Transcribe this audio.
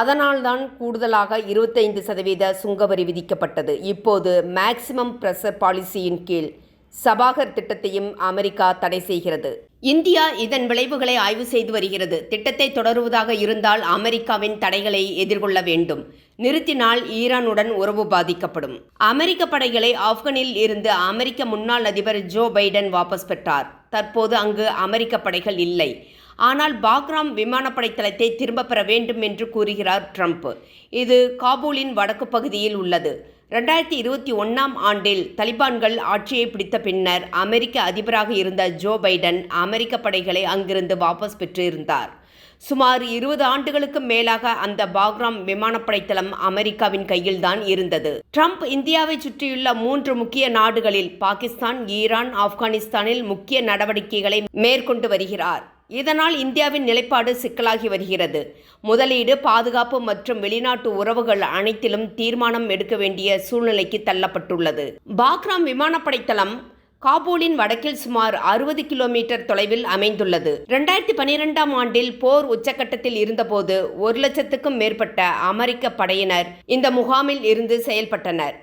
அதனால்தான் கூடுதலாக இருபத்தைந்து சதவீத சுங்கவரி விதிக்கப்பட்டது. இப்போது மேக்சிமம் பிரஷர் பாலிசியின் கீழ் சபாகர் திட்டத்தையும் அமெரிக்கா தடை செய்கிறது. இந்தியா இதன் விளைவுகளை ஆய்வு செய்து வருகிறது. திட்டத்தை தொடருவதாக இருந்தால் அமெரிக்காவின் தடைகளை எதிர்கொள்ள வேண்டும். நிறுத்தினால் ஈரானுடன் உறவு பாதிக்கப்படும். அமெரிக்க படைகளை ஆப்கனில் இருந்து அமெரிக்க முன்னாள் அதிபர் ஜோ பைடன் வாபஸ் பெற்றார். தற்போது அங்கு அமெரிக்க படைகள் இல்லை. ஆனால் பாக்ராம் விமானப்படை தளத்தை திரும்ப பெற வேண்டும் என்று கூறுகிறார் ட்ரம்ப். இது காபூலின் வடக்கு பகுதியில் உள்ளது. ரெண்டாயிரத்தி இருபத்தி ஒன்றாம் ஆண்டில் தலிபான்கள் ஆட்சியை பிடித்த பின்னர் அமெரிக்க அதிபராக இருந்த ஜோ பைடன் அமெரிக்க படைகளை அங்கிருந்து வாபஸ் பெற்றிருந்தார். சுமார் இருபது ஆண்டுகளுக்கு மேலாக அந்த பாக்ராம் விமானப்படை தளம் அமெரிக்காவின் கையில்தான் இருந்தது. ட்ரம்ப் இந்தியாவை சுற்றியுள்ள மூன்று முக்கிய நாடுகளில் பாகிஸ்தான் ஈரான் ஆப்கானிஸ்தானில் முக்கிய நடவடிக்கைகளை மேற்கொண்டு வருகிறார். இதனால் இந்தியாவின் நிலைப்பாடு சிக்கலாகி வருகிறது. முதலீடு பாதுகாப்பு மற்றும் வெளிநாட்டு உறவுகள் அனைத்திலும் தீர்மானம் எடுக்க வேண்டிய சூழ்நிலைக்கு தள்ளப்பட்டுள்ளது. பாக்ராம் விமானப்படை தளம் காபூலின் வடக்கில் சுமார் அறுபது கிலோமீட்டர் தொலைவில் அமைந்துள்ளது. ரெண்டாயிரத்தி பனிரெண்டாம் ஆண்டில் போர் உச்சக்கட்டத்தில் இருந்தபோது ஒரு லட்சத்துக்கும் மேற்பட்ட அமெரிக்க படையினர் இந்த முகாமில் இருந்து செயல்பட்டனர்.